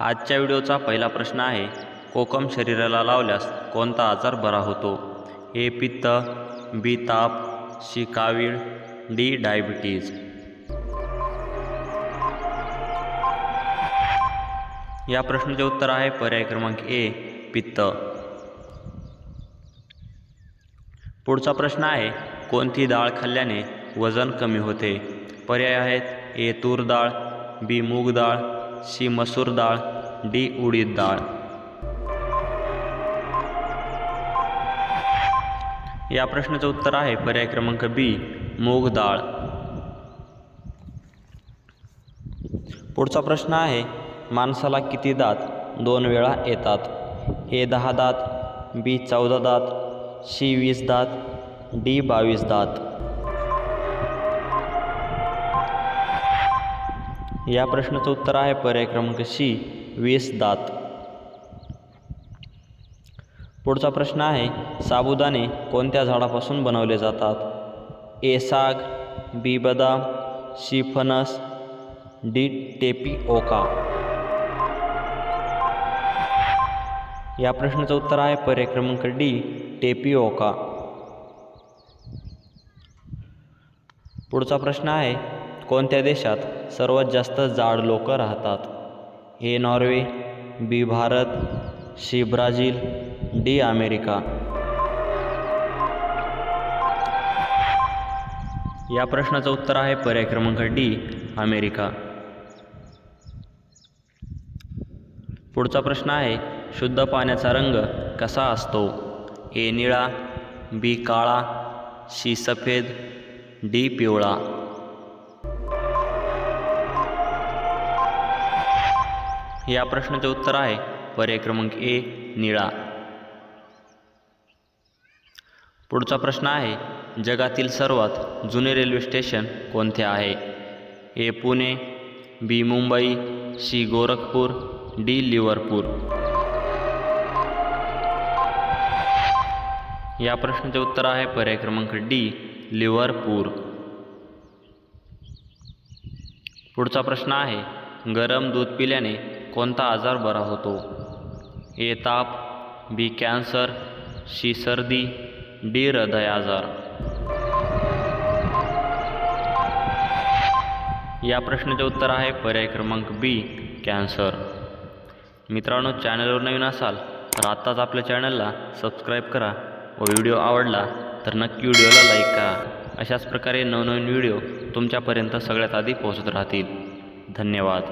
आजच्या व्हिडिओचा पहिला प्रश्न आहे कोकम शरीराला लावल्यास कोणता आजार बरा होतो? ए पित्त बी ताप सी कावीळ डी डायबिटीज. या प्रश्नाचे उत्तर आहे पर्याय क्रमांक ए पित्त. पुढचा प्रश्न आहे कोणती डाळ खाल्ल्याने वजन कमी होते? पर्याय आहेत ए तूर डाळ बी मूग डाळ सी मसूर डाळ डी उडीद डाळ या प्रश्नाचं उत्तर आहे पर्याय क्रमांक बी मूग डाळ पुढचा प्रश्न आहे माणसाला किती दात दोन वेळा येतात? ए दहा दात बी चौदा दात सी वीस दात डी बावीस दात. या प्रश्नाचं उत्तर आहे पर्याय क्रमांक सी वीस दात. पुढचा प्रश्न आहे साबुदाणे कोणत्या झाडापासून बनवले जातात? ए साग बी बदाम सी फणस डी टेपी ओका या प्रश्नाचं उत्तर आहे पर्याय क्रमांक डी टेपी ओका पुढचा प्रश्न आहे कोणत्या देशात सर्वात जास्त जाड लोक राहतात? A Norway B Bharat C Brazil D America. या प्रश्नाचं उत्तर आहे पर्याय क्रमांक डी अमेरिका. पुढचा प्रश्न आहे शुद्ध पाण्याचा रंग कसा असतो? ए निळा बी काळा सी सफेद डी पिवळा. या प्रश्नाचे उत्तर आहे. पर्याय क्रमांक ए निळा. पुढचा प्रश्न आहे जगातील सर्वात जुने रेल्वे स्टेशन कोणते आहे? A Pune B Mumbai C Gorakhpur D Liverpool. या प्रश्नाचे उत्तर आहे पर्याय क्रमांक डी लिव्हरपूर. पुढचा प्रश्न आहे गरम दूध पिल्याने कोणता आजार बरा होतो? ए ताप बी कॅन्सर सी सर्दी डी हृदय आजार. या प्रश्नाचे उत्तर आहे पर्याय क्रमांक बी कॅन्सर. मित्रांनो चॅनलवर नवीन असाल तर आत्ताच आपल्या चॅनलला सबस्क्राईब करा व व्हिडिओ आवडला तर नक्की व्हिडिओला लाईक करा. अशाच प्रकारे नवनवीन व्हिडिओ तुमच्यापर्यंत सगळ्यात आधी पोहोचत राहतील. धन्यवाद.